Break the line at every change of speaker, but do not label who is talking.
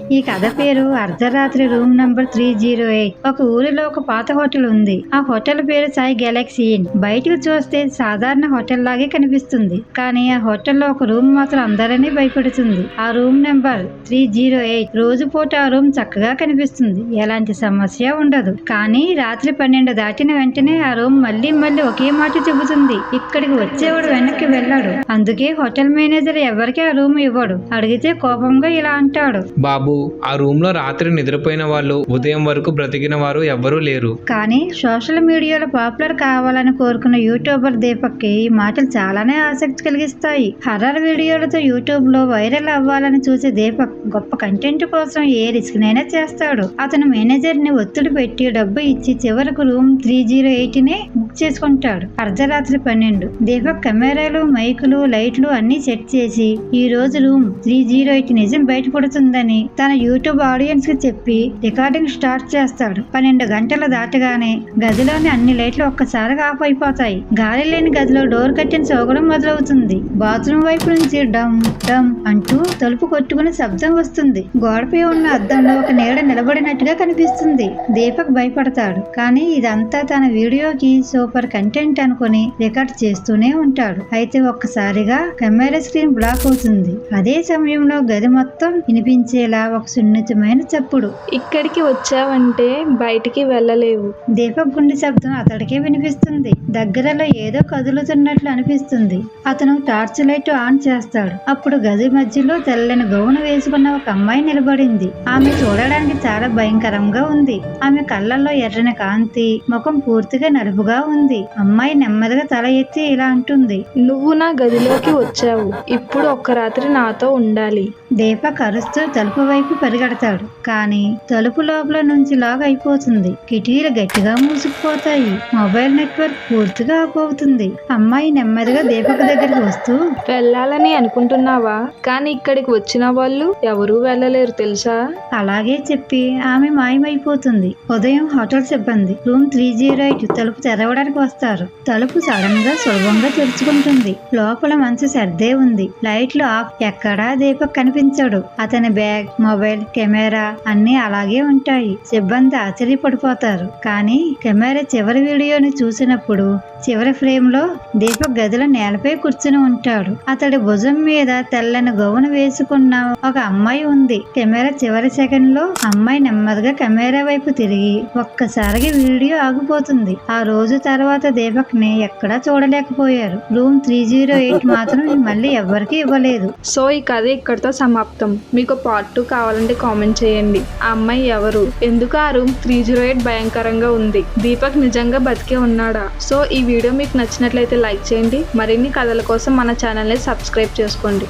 ఈ కథ పేరు అర్ధరాత్రి room number three zero eight. ఒక ఊరిలో ఒక పాత హోటల్ ఉంది. ఆ హోటల్ పేరు సాయి గెలాక్సీ ఇన్ బయటకు చూస్తే సాధారణ హోటల్ లాగే కనిపిస్తుంది. కానీ ఆ హోటల్లో ఒక రూమ్ మాత్రం అందరినీ భయపెడుతుంది. ఆ room number three zero eight రోజు పూట ఆ రూమ్ చక్కగా కనిపిస్తుంది. ఎలాంటి సమస్య ఉండదు. కానీ రాత్రి పన్నెండు దాటిన వెంటనే ఆ రూమ్ మళ్ళీ మళ్ళీ ఒకే మాట చెబుతుంది. ఇక్కడికి వచ్చేవాడు వెనక్కి వెళ్ళాడు. అందుకే హోటల్ మేనేజర్ ఎవరికి ఆ రూమ్ ఇవ్వడు. అడిగితే కోపంగా ఇలా అంటాడు.
బాబు ఆ రూమ్లో రాత్రి నిద్రపోయిన వాళ్ళు ఉదయం వరకు బ్రతికిన వారు ఎవ్వరూ లేరు.
కానీ సోషల్ మీడియాలో పాపులర్ కావాలని కోరుకున్న యూట్యూబర్ దీపక్కి ఈ మాటలు చాలానే ఆసక్తి కలిగిస్తాయి. హర్రర్ వీడియోలతో యూట్యూబ్లో వైరల్ అవ్వాలని చూసే దీపక్ గొప్ప కంటెంట్ కోసం ఏ రిస్క్ నైనా చేస్తాడు. అతను మేనేజర్ని ఒత్తిడి పెట్టి డబ్బు ఇచ్చి చివరకు రూమ్ త్రీ జీరో ఎయిట్ని బుక్ చేసుకుంటాడు. అర్ధరాత్రి పన్నెండు. దీపక్ కెమెరాలు మైకులు లైట్లు అన్ని సెట్ చేసి ఈ రోజు రూమ్ త్రీ జీరో ఎయిట్ నిజం బయటపడుతుందని తన యూట్యూబ్ ఆడియన్స్కి చెప్పి రికార్డింగ్ స్టార్ట్ చేస్తాడు. పన్నెండు గంటలు దాటగానే గదిలోని అన్ని లైట్లు ఒక్కసారిగా ఆఫ్ అయిపోతాయి. గాలి లేని గదిలో డోర్ కట్టిన సోగడం మొదలవుతుంది. బాత్రూమ్ వైపు నుంచి డమ్ డమ్ అంటూ తలుపు కొట్టుకునే శబ్దం వస్తుంది. గోడపై ఉన్న అద్దంలో ఒక నీడ నిలబడినట్టుగా కనిపిస్తుంది. దీపక్ భయపడతాడు. కానీ ఇదంతా తన వీడియోకి సూపర్ కంటెంట్ అనుకుని రికార్డ్ చేస్తూనే ఉంటాడు. అయితే ఒక్కసారిగా కెమెరా స్క్రీన్ బ్లాక్ అవుతుంది. అదే సమయంలో గది మొత్తం వినిపించేలా ఒక సున్నితమైన చప్పుడు.
ఇక్కడికి వచ్చావంటే బయటికి వెళ్ళలేవు.
దీపక్ గుండె శబ్దం అతడికే వినిపిస్తుంది. దగ్గరలో ఏదో కదులుతున్నట్లు అనిపిస్తుంది. అతను టార్చ్ లైట్ ఆన్ చేస్తాడు. అప్పుడు గది మధ్యలో తెల్లని గౌను వేసుకున్న ఒక అమ్మాయి నిలబడింది. ఆమె చూడడానికి చాలా భయంకరంగా ఉంది. ఆమె కళ్ళల్లో ఎర్రని కాంతి ముఖం పూర్తిగా నలుపుగా ఉంది. అమ్మాయి నెమ్మదిగా తల ఎత్తి ఇలా అంటుంది.
నువ్వు నా గదిలోకి వచ్చావు. ఇప్పుడు ఒక్క రాత్రి నాతో ఉండాలి.
దీపక్ అరుస్తూ తలుపు వైపు పరిగెడతాడు. కానీ తలుపు లోపల నుంచి లాగ్ అయిపోతుంది. కిటికీలు గట్టిగా మూసుకుపోతాయి. మొబైల్ నెట్వర్క్ పూర్తిగా ఆఫ్ అవుతుంది. అమ్మాయి నెమ్మదిగా దీపక్ దగ్గరికి వస్తూ
వెళ్ళాలని అనుకుంటున్నావా? కానీ ఇక్కడికి వచ్చిన వాళ్ళు ఎవరూ వెళ్ళలేరు తెలుసా?
అలాగే చెప్పి ఆమె మాయమైపోతుంది. ఉదయం హోటల్ సిబ్బంది రూమ్ త్రీ జీరో ఎయిట్ తలుపు తెరవడానికి వస్తారు. తలుపు సడన్గా సులభంగా తెరుచుకుంటుంది. లోపల మంచి సర్దే ఉంది. లైట్లు ఆఫ్. ఎక్కడా దీపక్ కనిపించడు. అతని బ్యాగ్ మొబైల్ కెమెరా అన్ని అలాగే ఉంటాయి. సిబ్బంది ఆశ్చర్యపడిపోతారు. కానీ కెమెరా చివరి వీడియోని చూసినప్పుడు చివరి ఫ్రేమ్లో దీపక్ గదిలో నేలపై కూర్చుని ఉంటాడు. అతడి భుజం మీద తెల్లని గౌను వేసుకున్న ఒక అమ్మాయి ఉంది. కెమెరా చివరి సెకండ్లో అమ్మాయి నెమ్మదిగా కెమెరా వైపు తిరిగి ఒక్కసారిగా వీడియో ఆగిపోతుంది. ఆ రోజు తర్వాత దీపక్ని ఎక్కడా చూడలేకపోయారు. రూమ్ త్రీ జీరో ఎయిట్ మాత్రం మళ్ళీ ఎవ్వరికీ ఇవ్వలేదు.
సో ఈ కథ ఇక్కడితో సమాప్తం. మీకు పార్ట్ టూ కావాలంటే కామెంట్ చేయండి. ఆ అమ్మాయి ఎవరు? ఎందుకు ఆ రూమ్ త్రీ జీరో ఎయిట్ భయంకరంగా ఉంది? దీపక్ నిజంగా బతికే ఉన్నాడా? సో ఈ వీడియో మీకు నచ్చినట్లయితే లైక్ చేయండి. మరిన్ని కథల కోసం మన ఛానల్ని సబ్స్క్రైబ్ చేసుకోండి.